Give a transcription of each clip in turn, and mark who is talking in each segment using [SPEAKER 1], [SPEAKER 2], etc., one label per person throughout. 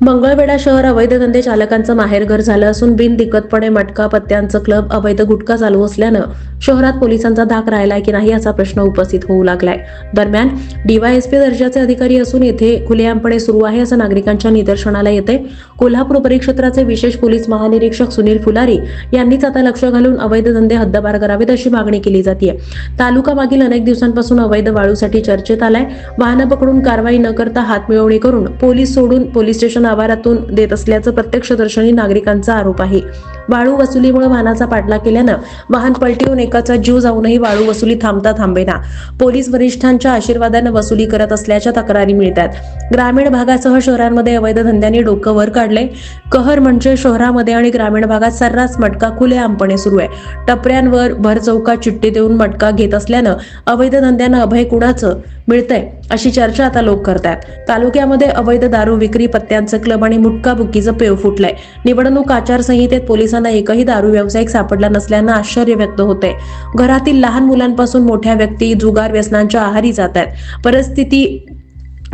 [SPEAKER 1] मंगळवेढा शहर अवैध धंदे चालकांचं माहेरघर झालं असून बिनदिक्कतपणे मटका पत्त्यांचं क्लब अवैध गुटखा चालू असल्यानं शहरात पोलिसांचा धाक राहिलाय की नाही असा प्रश्न उपस्थित होऊ लागलाय. दरम्यान डीवायएसपी दर्जाचे अधिकारी असून येथे खुलेआमपणे सुरू आहे असं नागरिकांच्या निदर्शनाला येते. कोल्हापूर परिक्षेत्राचे विशेष पोलीस महानिरीक्षक सुनील फुलारी यांनीच आता लक्ष घालून अवैध धंदे हद्दपार करावेत अशी मागणी केली जाते तालुका मागील अनेक दिवसांपासून अवैध वाळूसाठी चर्चेत आलाय. वाहनं पकडून कारवाई न करता हातमिळवणी करून पोलीस सोडून पोलीस स्टेशन आवारातून देत असल्याचं प्रत्यक्षदर्शनी नागरिकांचा आरोप आहे. वाळू वसुलीमुळे वाहनाचा पाठलाग केल्यानं वाहन पलटी एकाचा जीव जाऊनही वाळू वसुली थांबता थांबेना. पोलीस वरिष्ठांच्या आशीर्वादानं वसुली करत असल्याच्या तक्रारी मिळतात. ग्रामीण भागासह शहरांमध्ये अवैध धंद्यांनी डोकं वर काढले. कहर म्हणजे शहरामध्ये आणि ग्रामीण भागात सर्रास मटका खुलेआमपणे सुरू आहे. टपऱ्यांवर भर चौकात चिठ्ठी देऊन मटका घेत असल्यानं अवैध धंद्यांना अभय कुणाचं मिळतंय अशी चर्चा आता लोक करतायत तालुक्यामध्ये अवैध दारू विक्री पत्त्यांचं क्लब आणि मुटका बुक्कीचं पेव फुटलंय. निवडणूक आचारसंहितेत पोलिसांना एकही दारू व्यावसायिक सापडला नसल्यानं आश्चर्य व्यक्त होते. घरातील लहान मुलांपासून मोठ्या व्यक्ती जुगार व्यसनांच्या आहारी जात आहेत. परिस्थिती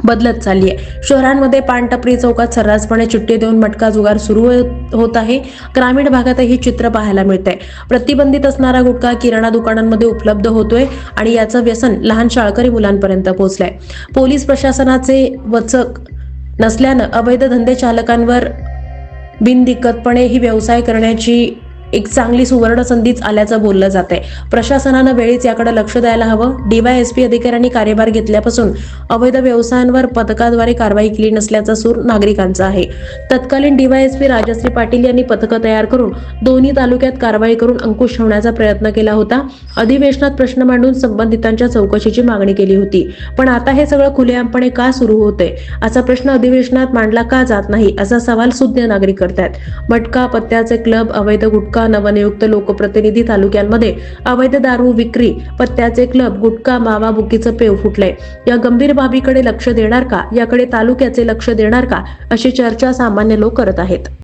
[SPEAKER 1] बदलत चालली आहे. शहरांमध्ये पानटपरी चौकात सर्रासपणे चिठ्ठी देऊन मटका जुगार सुरू हो- होत आहे. ग्रामीण भागातही चित्र पाहायला मिळतंय. प्रतिबंधित असणारा गुटखा किराणा दुकानांमध्ये उपलब्ध होतोय आणि याचं व्यसन लहान शाळकरी मुलांपर्यंत पोहोचलंय. पोलीस प्रशासनाचे वचक नसल्यानं अवैध धंदे चालकांवर बिनदिक्कतपणे ही व्यवसाय करण्याची एक चांगली सुवर्ण संधीच आल्याचं बोललं जात आहे प्रशासनानं वेळीच याकडे लक्ष द्यायला हवं. डीवायएसपी अधिकाऱ्यांनी कार्यभार घेतल्यापासून अवैध व्यवसायांवर पथकाद्वारे कारवाई केली नसल्याचा सूर नागरिकांचा आहे. तत्कालीन डीवायएसपी राजश्री पाटील यांनी पथकं तयार करून दोन्ही तालुक्यात कारवाई करून अंकुश ठेवण्याचा प्रयत्न केला होता. अधिवेशनात प्रश्न मांडून संबंधितांच्या चौकशीची मागणी केली होती. पण आता हे सगळं खुलेआमपणे का सुरू होते असा प्रश्न अधिवेशनात मांडला का जात नाही? असा सवाल सुज्ञ नागरिक करतायत. मटका पत्त्याचे क्लब अवैध गुटखा नवनियुक्त लोकप्रतिनिधी तालुक्यांमध्ये अवैध दारू विक्री पत्त्याचे क्लब गुटखा मावा बुकीचं पेव फुटलंय. या गंभीर बाबीकडे लक्ष देणार का? याकडे तालुक्याचे लक्ष देणार का? अशी चर्चा सामान्य लोक करत आहेत.